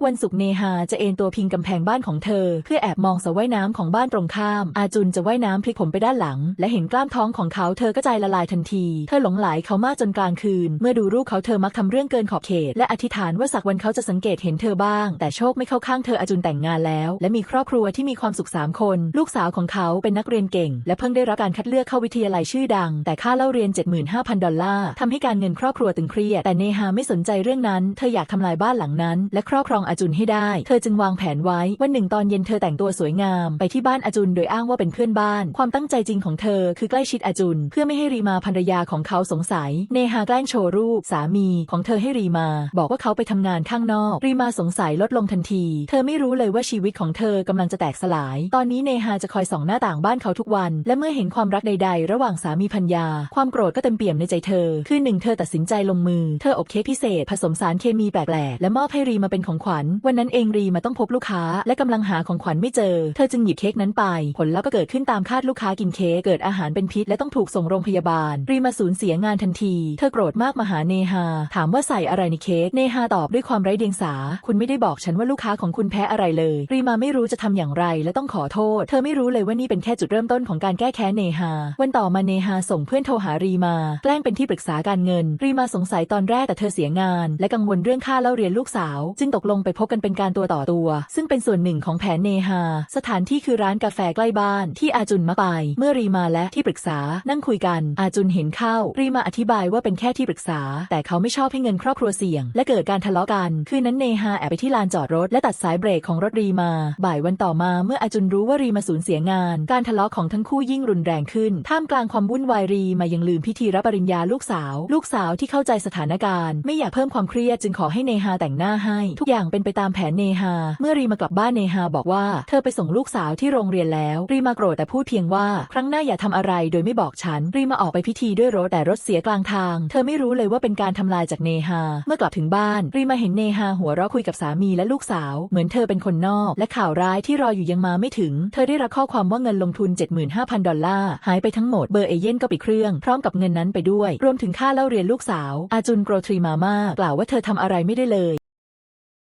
กวันศุกร์เนฮาจะเอนตัวพิงกำแพงบ้านของเธอ เพื่อแอบมองสระว่ายน้ำของบ้านตรงข้าม อาจุนจะว่ายน้ำพลิกผมไปด้านหลัง และเห็นกล้ามท้องของเขาเธอก็ใจละลายทันที เธอหลงไหลเขามากจนกลางคืน เมื่อดูรูปเขาเธอมักทำเรื่องเกินขอบเขต และอธิษฐานว่าสักวันเขาจะสังเกตเห็นเธอบ้าง แต่โชคไม่เข้าข้างเธออาจุนแต่งงานแล้ว และมีครอบครัวที่มีความสุขสามคน ลูกสาวของเขาเป็นนักเรียนเก่ง และเพิ่งได้รับการคัดเลือกเข้าวิทยาลัยชื่อดัง แต่ค่าเล่าเรียน 75,000 ดอลลาร์ทำให้การเงินครอบครัวตึงเครียดแต่เนฮาไม่สนใจเรื่องนั้น เธออยากทำลายบ้านหลังนั้น และครอบครองอาจุนให้ได้ เธอจึงวางแผนไว้วันหนึ่งตอนเย็นเธอแต่งตัวสวยงามไปที่บ้านอาจุนโดยอ้างว่าเป็นเพื่อนบ้าน ความตั้งใจจริงของเธอคือใกล้ชิดอาจุน เพื่อไม่ให้รีมาภรรยาของเขาสงสัย เนฮาแกล้งโชว์รูปสามีของเธอให้รีมา บอกว่าเขาไปทำงานข้างนอก รีมาสงสัยลดลงทันที เธอไม่รู้เลยว่าชีวิตของเธอกำลังจะแตกสลาย ตอนนี้เนฮาจะคอยส่องหน้าต่างบ้านเขาทุกวัน และเมื่อเห็นความรักใด ๆ ระหว่างสามีพัญญา ความโกรธก็เต็มเปี่ยมในใจเธอ คือหนึ่งเธอตัดสินใจลงมือ เธออบเค้กพิเศษ ผสมสารเคมีแปลกๆและมอบให้รีมาเป็นของขวัญวันนั้นเองรีมาต้องพบลูกค้า และกำลังหาของขวัญไม่เจอ เธอจึงหยิบเค้กนั้นไป ผลแล้วก็เกิดขึ้นตามคาดลูกค้ากินเค้กเกิดอาหารเป็นพิษ และต้องถูกส่งโรงพยาบาล รีมาสูญเสียงานทันที เธอโกรธมากมาหาเนฮาถามว่าใส่อะไรในเค้กเนฮาตอบด้วยความไร้เดียงสา คุณไม่ได้บอกฉันว่าลูกค้าของคุณแพ้อะไรเลย รีมาไม่รู้จะทำอย่างไร และต้องขอโทษ เธอไม่รู้เลยว่านี่เป็นแค่จุดเริ่มต้นของการแก้แค้นเนฮาวันต่อมาเนฮาส่งเพื่อนโทรหารีมา แกล้งเป็นที่ปรึกษาการเงิน รีมาสงสัยตอนแรกแต่เธอเสียงาน และกังวลเรื่องค่าเล่าเรียนลูกสาว จึงตกลงไปพบกันเป็นการตัวต่อตัว ซึ่งเป็นส่วนหนึ่งของแผนเนฮา สถานที่คือร้านกาแฟใกล้บ้านที่อาจุนมักไป เมื่อรีมาและที่ปรึกษานั่งคุยกันอาจุนเห็นเข้า รีมาอธิบายว่าเป็นแค่ที่ปรึกษา แต่เขาไม่ชอบให้เงินครอบครัวเสี่ยง และเกิดการทะเลาะกัน คืนนั้นเนฮาแอบไปที่ลานจอดรถ และตัดสายเบรกของรถรีมา บ่ายวันต่อมาเมื่ออาจุนรู้ว่ารีมาสูญเสียงาน การทะเลาะของทั้งคู่ยิ่งรุนแรงขึ้น ท่ามกลางความวุ่นวายรีมายังลืมพิธีรับปริญญาลูกสาว ลูกสาวที่เข้าใจสถานการณ์ ไม่อยากเพิ่มความเครียดจึงขอให้เนฮาแต่งหน้าให้ ทุกอย่างเป็นไปตามแผนเนฮา เมื่อรีมากลับบ้านเนฮาบอกว่า เธอไปส่งลูกสาวที่โรงเรียนแล้ว รีมาโกรธแต่พูดเพียงว่า ครั้งหน้าอย่าทำอะไรโดยไม่บอกฉัน รีมาออกไปพิธีด้วยรถแต่รถเสียกลางทาง เธอไม่รู้เลยว่าเป็นการทำลายจากเนฮา เมื่อกลับถึงบ้าน รีมาเห็นเนฮาหัวเราะคุยกับสามีและลูกสาว เหมือนเธอเป็นคนนอก และข่าวร้ายที่รออยู่ยังมาไม่ถึง เธอได้รับข้อความว่าเงินลงทุน 75,000 ดอลลาร์หายไปทั้งหมด เบอร์เอเย่นก็ปิดเครื่องพร้อมกับเงินนั้นไปด้วย รวมถึงค่าเล่าเรียนลูกสาว อาจุนโกรธรีมามากล่าวว่าเธอทำอะไรไม่ได้เลย